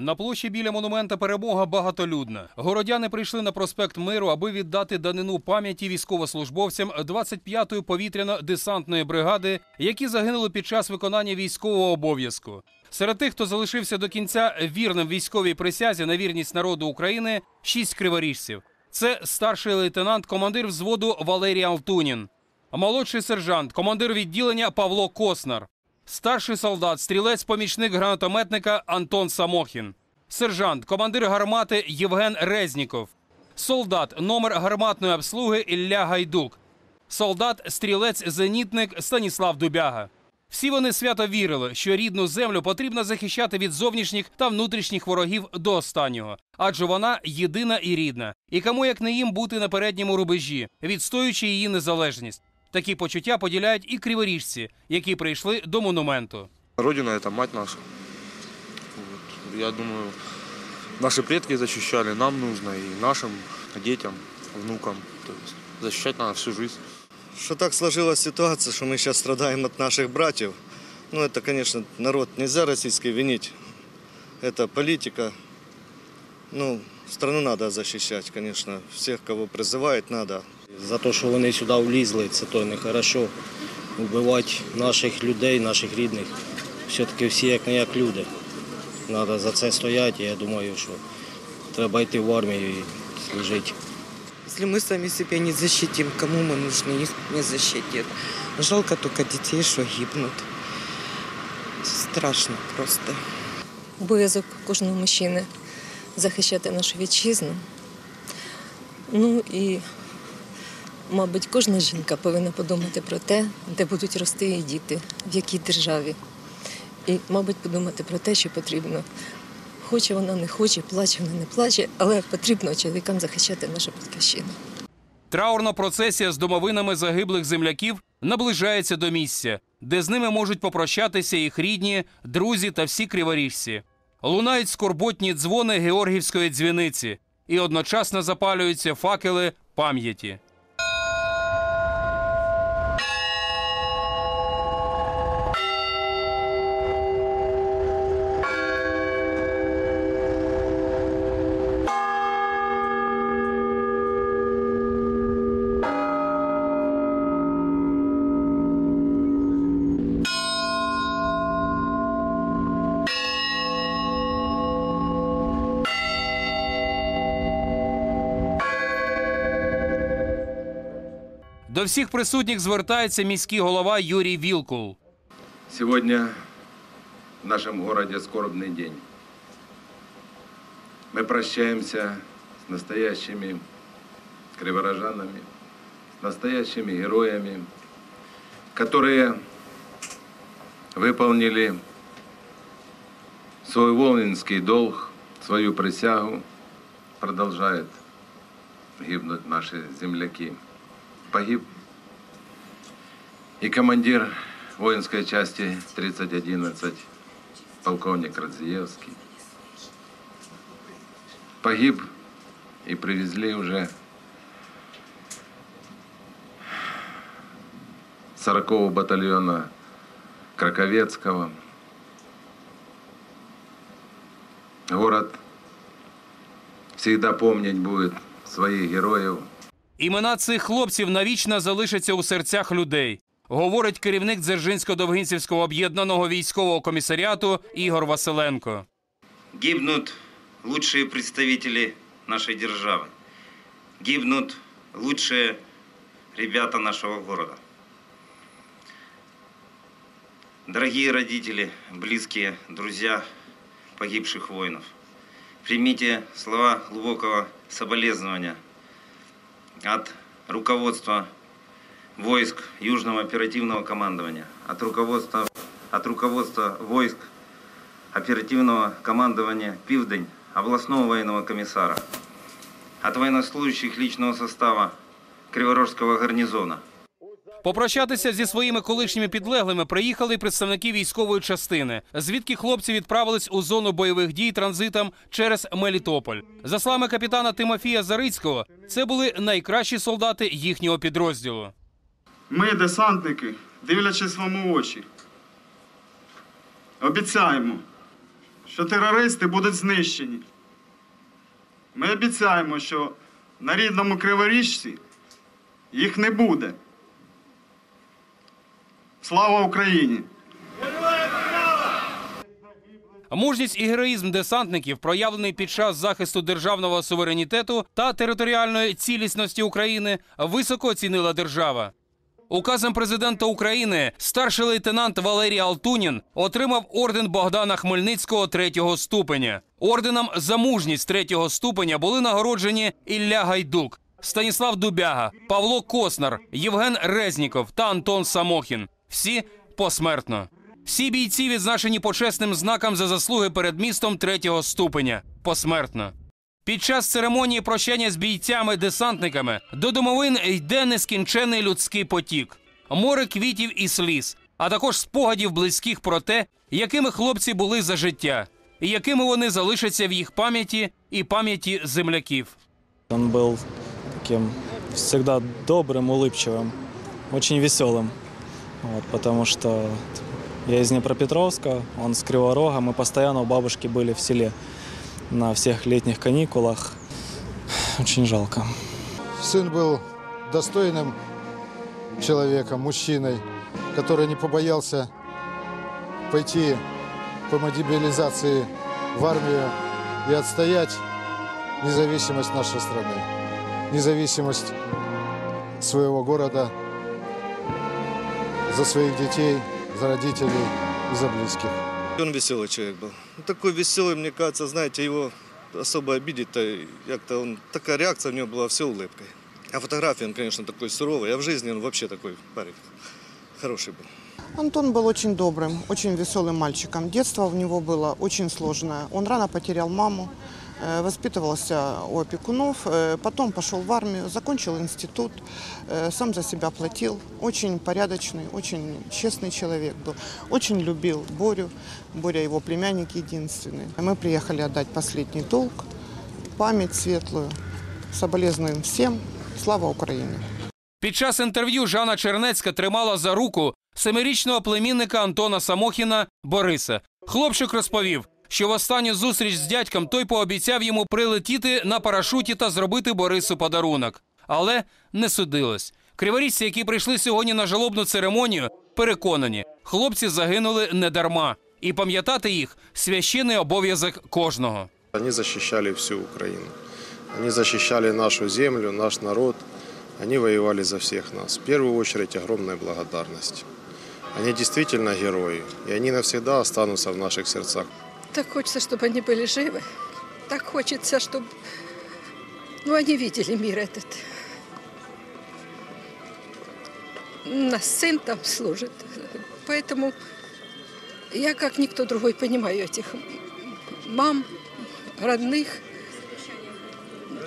На площі біля монумента перемога багатолюдна. Городяни прийшли на проспект Миру, аби віддати данину пам'яті військовослужбовцям 25-ї повітряно-десантної бригади, які загинули під час виконання військового обов'язку. Серед тих, хто залишився до кінця вірним військовій присязі на вірність народу України, шість криворіжців. Це старший лейтенант, командир взводу Валерій Алтунін, молодший сержант, командир відділення Павло Коснар, старший солдат, стрілець-помічник гранатометника Антон Самохін, сержант, командир гармати Євген Резніков, солдат, номер гарматної обслуги Ілля Гайдук, солдат, стрілець-зенітник Станіслав Дубяга. Всі вони свято вірили, що рідну землю потрібно захищати від зовнішніх та внутрішніх ворогів до останнього, адже вона єдина і рідна. І кому як не їм бути на передньому рубежі, відстоюючи її незалежність. Такі почуття поділяють і криворіжці, які прийшли до монументу. Родина – это мать наша. Вот. Я думаю, наши предки защищали, нам нужно и нашим детям, внукам. То есть защищать надо всю жизнь. Что так сложилась ситуация, что мы сейчас страдаем от наших братьев. Ну, это, конечно, народ нельзя российский винить. Это политика. Ну, страну надо защищать, конечно. Всех, кого призывает, надо. За те, що вони сюди влізли, це то не хорошо. Вбивати наших людей, наших рідних. Все-таки всі як не як люди. Треба за це стояти. Я думаю, що треба йти в армію і служити. Если мы сами себя не защитим, кому мы нужны, их не защитит. Жалко только детей, что гибнут. Страшно просто. Обов'язок кожного мужчини захищати нашу вітчизну. Ну і, мабуть, кожна жінка повинна подумати про те, де будуть рости її діти, в якій державі. І, мабуть, подумати про те, що потрібно. Хоче вона, не хоче, плаче вона, не плаче, але потрібно чоловікам захищати нашу батьківщину. Траурна процесія з домовинами загиблих земляків наближається до місця, де з ними можуть попрощатися їх рідні, друзі та всі криворіжці. Лунають скорботні дзвони Георгівської дзвіниці і одночасно запалюються факели пам'яті. До всіх присутніх звертається міський голова Юрій Вілкул. Сегодня в нашем городе скорбный день. Мы прощаемся с настоящими криворожанами, с настоящими героями, которые выполнили свой воинский долг, свою присягу, продолжают гибнуть наши земляки. Погиб и командир воинской части 3011, полковник Радзиевский. Погиб и привезли уже 40-го батальона Краковецкого. Город всегда помнить будет своих героев, Імена цих хлопців навічно залишаться у серцях людей, говорить керівник Дзержинсько-Довгинцівського об'єднаного військового комісаріату Ігор Василенко. гибнут лучшие представители нашей державы, гибнут лучшие ребята нашего города. Дорогие родители, близкие, друзья погибших воинов, примите слова глубокого соболезнования от руководства войск Южного оперативного командования, от руководства, от руководства войск оперативного командования «Пивдень», областного военного комиссара, от военнослужащих личного состава Криворожского гарнизона. Попрощатися зі своїми колишніми підлеглими приїхали представники військової частини, звідки хлопці відправились у зону бойових дій транзитом через Мелітополь. За словами капітана Тимофія Зарицького, це були найкращі солдати їхнього підрозділу. Ми, десантники, дивлячись вам у очі, обіцяємо, що терористи будуть знищені. Ми обіцяємо, що на рідному Криворіжці їх не буде. Слава Україні! Мужність і героїзм десантників, проявлений під час захисту державного суверенітету та територіальної цілісності України, високо оцінила держава. Указом президента України старший лейтенант Валерій Алтунін отримав орден Богдана Хмельницького третього ступеня. Орденом за мужність третього ступеня були нагороджені Ілля Гайдук, Станіслав Дубяга, Павло Коснар, Євген Резніков та Антон Самохін Всі посмертно. Всі бійці відзначені почесним знаком за заслуги перед містом третього ступеня посмертно. Під час церемонії прощання з бійцями-десантниками до домовин йде нескінчений людський потік, море квітів і сліз, а також спогадів близьких про те, якими хлопці були за життя, і якими вони залишаться в їх пам'яті і пам'яті земляків. Он был таким всегда добрым, улыбчивым, очень веселым. Вот, потому что я из Днепропетровска, он с Криворога. Мы постоянно у бабушки были в селе на всех летних каникулах. Очень жалко. Сын был достойным человеком, мужчиной, который не побоялся пойти по мобилизации в армию и отстоять независимость нашей страны, независимость своего города за своих детей, за родителей и за близких. Он веселый человек был. Ну, Такой веселый, мне кажется, знаете, его особо обидеть-то, как-то он, такая реакция у него была все улыбкой. А фотографии он, конечно, такой суровый, а в жизни он вообще такой парень хороший был. Антон был очень добрым, очень веселым мальчиком. Детство у него было очень сложное. Он рано потерял маму, воспитывался у опекунов, э, потом пошел в армию, закончил институт, э, сам за себя платил. Очень порядочный, очень честный человек был. Очень любил Борю. Боря его племянник единственный. Мы приехали отдать последний долг, память светлую. Соболезнуем всем. Слава Украине! Під час інтерв'ю Жанна Чернецька тримала за руку семирічного племінника Антона Самохіна Бориса. Хлопчик розповів, що в останню зустріч з дядьком той пообіцяв йому прилетіти на парашуті та зробити Борису подарунок. Але не судилось. Криворіжці, які прийшли сьогодні на жалобну церемонію, переконані, хлопці загинули не дарма. І пам'ятати їх священний обов'язок кожного. Они защищали всю Украину. Они защищали нашу землю, наш народ. Они воевали за всех нас. В первую очередь огромная благодарность. Они действительно герои, и они навсегда останутся в наших сердцах. Так хочется, чтобы они были живы. Так хочется, чтобы ну, они видели мир этот. У нас сын там служит. Поэтому я, как никто другой, понимаю этих мам, родных.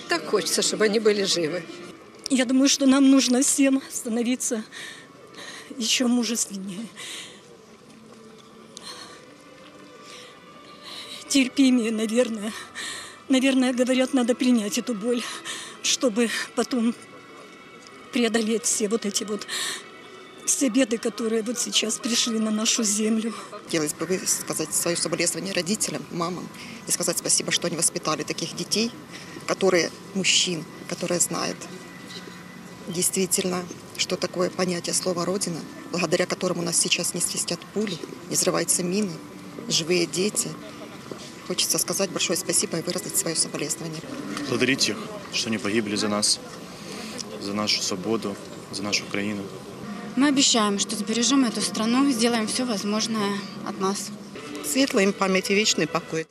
Так хочется, чтобы они были живы. Я думаю, что нам нужно всем становиться еще мужественнее. Терпимее, наверное. Наверное, говорят, надо принять эту боль, чтобы потом преодолеть все вот эти вот все беды, которые вот сейчас пришли на нашу землю. Хотелось бы сказать свое соболезнование родителям, мамам и сказать спасибо, что они воспитали таких детей, которые мужчин, которые знают действительно, что такое понятие слова «родина», благодаря которому нас сейчас не свистят пули, не взрываются мины, живые дети. Хочется сказать большое спасибо и выразить свое соболезнование. Благодарить их, что они погибли за нас, за нашу свободу, за нашу Украину. Мы обещаем, что сбережем эту страну, сделаем все возможное от нас. Светлая им память и вечный покой.